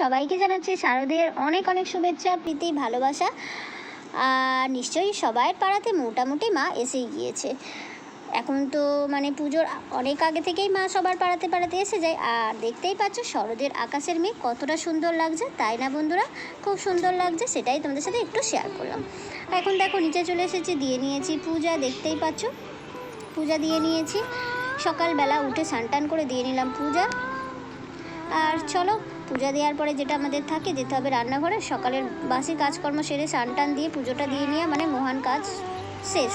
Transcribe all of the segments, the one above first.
সবাইকে জানাচ্ছি শারদের অনেক অনেক শুভেচ্ছা, প্রীতি, ভালোবাসা। আর নিশ্চয়ই সবার পাড়াতে মোটামুটি মা এসেই গিয়েছে। এখন তো মানে পুজোর অনেক আগে থেকেই মা সবার পাড়াতে পাড়াতে এসে যায়। আর দেখতেই পাচ্ছ শরদের আকাশের মেঘ কতটা সুন্দর লাগছে, তাই না বন্ধুরা? খুব সুন্দর লাগছে, সেটাই তোমাদের সাথে একটু শেয়ার করলাম। এখন দেখো নিচে চলে এসেছি, দিয়ে নিয়েছি পূজা, দেখতেই পাচ্ছ। পূজা দিয়ে নিয়েছি। সকালবেলা উঠে স্নান করে দিয়ে নিলাম পূজা। আর চলো পূজা দেওয়ার পরে যেটা আমাদের থাকে, যেতে হবে রান্নাঘরে। সকালের বাসি কাজকর্ম সেরে স্নান টান দিয়ে পুজোটা দিয়ে নিয়ে মানে মহান কাজ শেষ।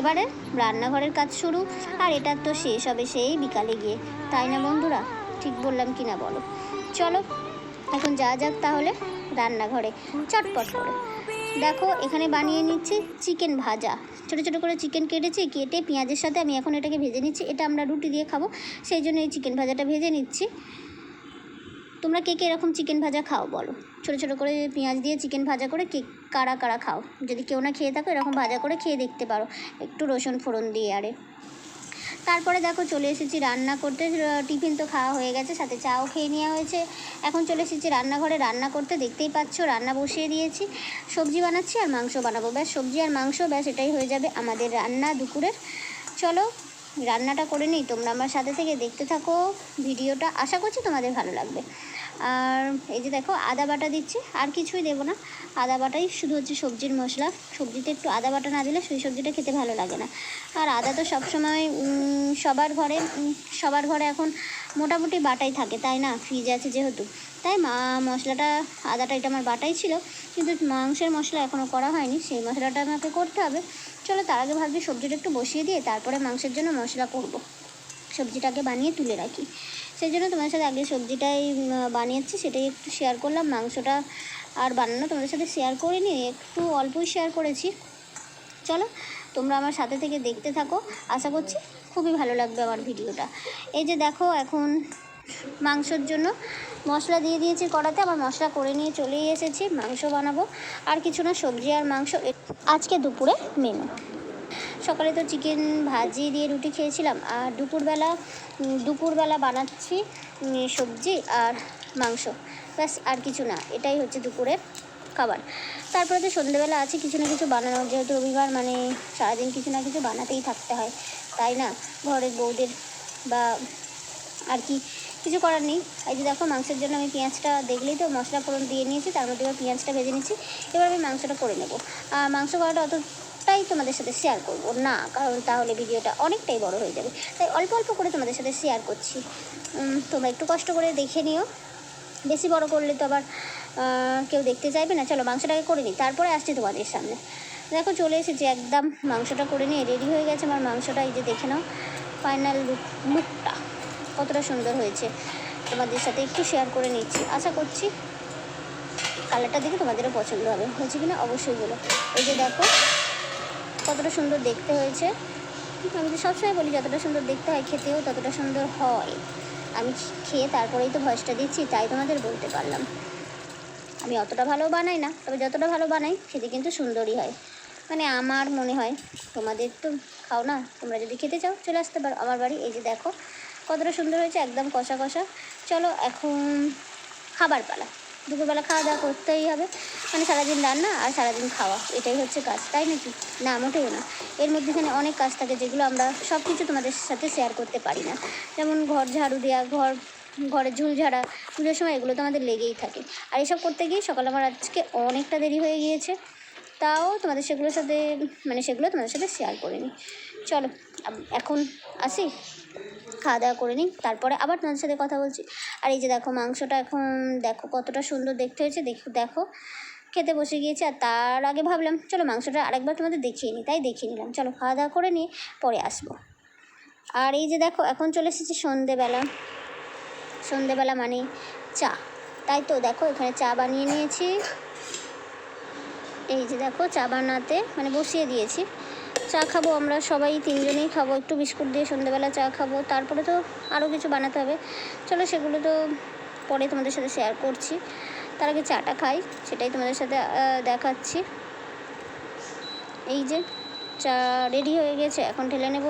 এবারে রান্নাঘরের কাজ শুরু, আর এটা তো শেষ হবে সেই বিকালে গিয়ে। তাই না বন্ধুরা? ঠিক বললাম কি না বলো? চলো, এখন যা যাক তাহলে রান্নাঘরে। চটপট করে। দেখো, এখানে বানিয়ে নিচ্ছি চিকেন ভাজা। ছোটো ছোটো করে চিকেন কেটেছি, কেটে পেঁয়াজের সাথে আমি এখন এটাকে ভেজে নিচ্ছি। এটা আমরা রুটি দিয়ে খাব, সেই জন্য এই চিকেন ভাজাটা ভেজে নিচ্ছি। তোমরা কে কে এরকম চিকেন ভাজা খাও বলো? ছোটো ছোটো করে পেঁয়াজ দিয়ে চিকেন ভাজা করে কে, কারা কারা খাও? যদি কেউ না খেয়ে থাকো, এরকম ভাজা করে খেয়ে দেখতে পারো। একটু রসুন ফোড়ন দিয়ে আরে। তারপরে দেখো চলে এসেছি রান্না করতে। টিফিন তো খাওয়া হয়ে গেছে, সাথে চাও খেয়ে নেওয়া হয়েছে। এখন চলে এসেছি রান্নাঘরে। রান্না করতে দেখতেই পাচ্ছ, রান্না বসিয়ে দিয়েছি। সবজি বানাচ্ছি আর মাংস বানাবো। ব্যাস, সবজি আর মাংস, ব্যাস, এটাই হয়ে যাবে আমাদের রান্না দুপুরের। চলো রান্নাটা করে নিই, তোমরা আমার সাথে থেকে দেখতে থাকো ভিডিওটা, আশা করছি তোমাদের ভালো লাগবে। আর এই যে দেখো, আদা বাটা দিচ্ছি, আর কিছুই দেবো না। আদা বাটাই শুধু হচ্ছে সবজির মশলা। সবজিতে একটু আদা বাটা না দিলে সেই সবজিটা খেতে ভালো লাগে না। আর আদা তো সবসময় সবার ঘরে সবার ঘরে এখন মোটামুটি বাটাই থাকে, তাই না? ফ্রিজ আছে যেহেতু। তাই মা, মশলাটা, আদাটা এটা আমার বাটাই ছিল। কিন্তু মাংসের মশলা এখনও করা হয়নি, সেই মশলাটা আমাকে করতে হবে। চলো তার আগে ভাবছি সবজিটা একটু বসিয়ে দিয়ে তারপরে মাংসের জন্য মশলা করব। সবজিটাকে বানিয়ে তুলে রাখি। সেই জন্য তোমার সাথে আগে সবজিটাই বানিয়েছি, সেটাই একটু শেয়ার করলাম। মাংসটা আর বানানো তোমাদের সাথে শেয়ার করিনি, একটু অল্পই শেয়ার করেছি। চলো, তোমরা আমার সাথে থেকে দেখতে থাকো। আশা করছি খুবই ভালো লাগবে আমার ভিডিওটা। এই যে দেখো, এখন মাংসর জন্য। মশলা দিয়ে দিয়েছি কড়াতে, আবার মশলা করে নিয়ে চলেই এসেছি, মাংস বানাবো। আর কিছু না, সবজি আর মাংস। আজকে দুপুরে মেনু। সকালে তো চিকেন ভাজি দিয়ে রুটি খেয়েছিলাম। আর দুপুরবেলা দুপুরবেলা বানাচ্ছি সবজি আর মাংস। ব্যাস, আর কিছু না, এটাই হচ্ছে দুপুরের খাবার। তারপরে তো সন্ধেবেলা আছে, কিছু না কিছু বানানো। যেহেতু রবিবার মানে সারাদিন কিছু না কিছু বানাতেই থাকতে হয়। তাই না? ঘরের বউদের বা আর কি কিছু করার নেই। এই যে দেখো, মাংসের জন্য আমি পেঁয়াজটা দেখলেই তো মশলা ফোড়ন দিয়ে নিয়েছি, তার মধ্যে এবার পেঁয়াজটা ভেজে নিচ্ছি। এবার আমি মাংসটা করে নেব। আর মাংস করাটা অতটাই তোমাদের সাথে শেয়ার করব না, কারণ তাহলে ভিডিওটা অনেকটাই বড় হয়ে যাবে। তাই অল্প অল্প করে তোমাদের সাথে শেয়ার করছি। তোমরা একটু কষ্ট করে দেখে নিও। বেশি বড় করলে তো আবার কেউ দেখতে চাইবে না। চলো মাংসটাকে করে নিই, তারপরে আসছি তোমাদের সামনে। দেখো, চলে এসেছি একদম মাংসটা করে নিয়ে রেডি হয়ে গেছে আমার মাংসটা। এই যে দেখে নাও ফাইনাল লুক লুকটা কতটা সুন্দর হয়েছে। তোমাদের সাথে একটু শেয়ার করে নিচ্ছি। আশা করছি কালারটা দেখে তোমাদেরও পছন্দ হবে। হয়েছে কিনা অবশ্যই বলো। এই যে দেখো, কতটা সুন্দর দেখতে হয়েছে। আমি তো সবসময় বলি, যতটা সুন্দর দেখতে হয় খেতেও ততটা সুন্দর হয়। আমি খেয়ে তারপরেই তো ভয়েসটা দিচ্ছি, তাই তোমাদের বলতে পারলাম। আমি অতটা ভালো বানাই না, তবে যতটা ভালো বানাই, খেতে কিন্তু সুন্দরই হয়। মানে আমার মনে হয়, তোমাদের তো খাও না, তোমরা যদি খেতে চাও, চলে আসতে পারো। আমার বাড়ি, এই যে দেখো কতটা সুন্দর হয়েছে, একদম কষা কষা। চলো এখন খাবার পালা। দুপুরবেলা খাওয়া দাওয়া করতেই হবে। মানে সারাদিন রান্না আর সারাদিন খাওয়া, এটাই হচ্ছে কাজ, তাই নাকি? না, মোটেও না। এর মধ্যেখানে অনেক কাজ থাকে যেগুলো আমরা সব কিছু তোমাদের সাথে শেয়ার করতে পারি না। যেমন ঘর ঝাড়ু দেওয়া ঘর ঘরের ঝুল ঝাড়া, পুজোর সময় এগুলো তো আমাদের লেগেই থাকে। আর এসব করতে গিয়ে সকালে আমার আজকে অনেকটা দেরি হয়ে গিয়েছে। তাও তোমাদের সেগুলোর সাথে মানে সেগুলো তোমাদের সাথে শেয়ার করে নিই চলো এখন আসি? খাওয়া দাওয়া করে নিই, তারপরে আবার তোমাদের সাথে কথা বলছি। আর এই যে দেখো, মাংসটা এখন দেখো কতটা সুন্দর দেখতে হয়েছে, দেখো দেখো, খেতে বসে গিয়েছে। আর তার আগে ভাবলাম, চলো মাংসটা আরেকবার তোমাদের দেখিয়ে নিই, তাই দেখিয়ে নিলাম। চলো খাওয়া দাওয়া করে নিয়ে পরে আসব। আর এই যে দেখো, এখন চলে এসেছি সন্ধেবেলা। সন্ধেবেলা মানে চা, তাই তো দেখো, এখানে চা বানিয়ে নিয়েছি। এই যে দেখো, চা বানাতে মানে বসিয়ে দিয়েছি। চা খাব, আমরা সবাই তিনজনেই খাব, একটু বিস্কুট দিয়ে সন্ধ্যেবেলা চা খাব, তারপরে তো আরও কিছু বানাতে হবে। চলো সেগুলো তো পরে তোমাদের সাথে শেয়ার করছি। তার আগে চাটা খাই, সেটাই তোমাদের সাথে দেখাচ্ছি। এই যে চা রেডি হয়ে গেছে, এখন ঢেলে নেব।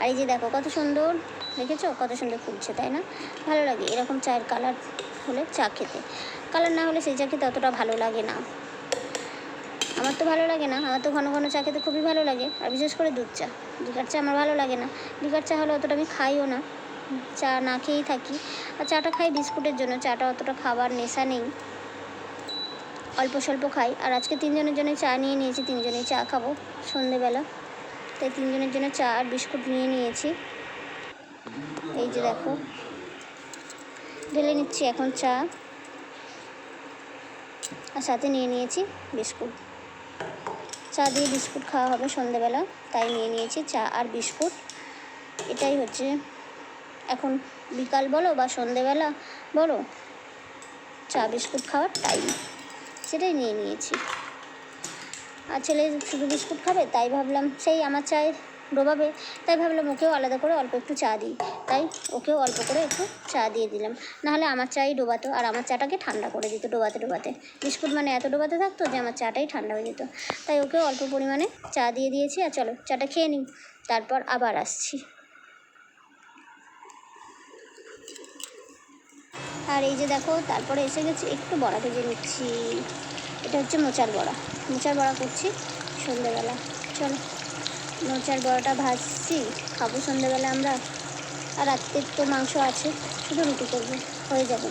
আর এই যে দেখো কত সুন্দর, দেখেছ? কত সুন্দর ফুটছে তাই না? ভালো লাগে, এরকম চায়ের কালার হলে চা খেতে। কালার না হলে সেই চা খেতে অতটা ভালো লাগে না। আমার তো ভালো লাগে না। আমার তো ঘন ঘন চা খেতে খুবই ভালো লাগে। আর বিশেষ করে দুধ চা। লিকার চা আমার ভালো লাগে না। লিকার চা হলে অতটা আমি খাইও না। চা না খেয়েই থাকি। আর চাটা খাই বিস্কুটের জন্য। চাটা অতটা খাবার নেশা নেই। অল্প স্বল্প খাই। আর আজকে তিনজনের জন্য চা নিয়ে নিয়েছি। তিনজনেই চা খাব সন্ধেবেলা। তাই তিনজনের জন্য চা আর বিস্কুট নিয়ে নিয়েছি। এই যে দেখো। ঢেলে নিচ্ছি এখন চা। আর সাথে নিয়ে নিয়েছি বিস্কুট। চা দিয়ে বিস্কুট খাওয়া হবে সন্ধেবেলা, তাই নিয়ে নিয়েছি চা আর বিস্কুট। এটাই হচ্ছে, এখন বিকাল বলো বা সন্ধেবেলা বলো, চা বিস্কুট খাওয়ার টাইম সেটাই নিয়ে নিয়েছি। আর ছেলে শুধু বিস্কুট খাবে, তাই ভাবলাম সেই আমার চায়ে ডোবাবে। তাই ভাবলাম ওকেও আলাদা করে অল্প একটু চা দিই। তাই ওকেও অল্প করে একটু চা দিয়ে দিলাম। নাহলে আমার চাই ডোবাতো, আর আমার চাটাকে ঠান্ডা করে দিত ডোবাতে ডোবাতে। বিস্কুট মানে এত ডোবাতে থাকতো যে আমার চাটাই ঠান্ডা হয়ে যেত। তাই ওকেও অল্প পরিমাণে চা দিয়ে দিয়েছি, আর চলো চাটা খেয়ে নিই। তারপর আবার আসছি। আর এই যে দেখো, তারপরে এসে গেছি, একটু বড়া ভেজে নিচ্ছি। এটা হচ্ছে মোচার বড়া। মোচার বড়া করছি সন্ধ্যেবেলা। চলো। মোচার বড়াটা ভাজছি, খাব সন্ধ্যেবেলা আমরা। আর রাত্রের তো মাংস আছে, শুধু রুটি করব, হয়ে যাবে।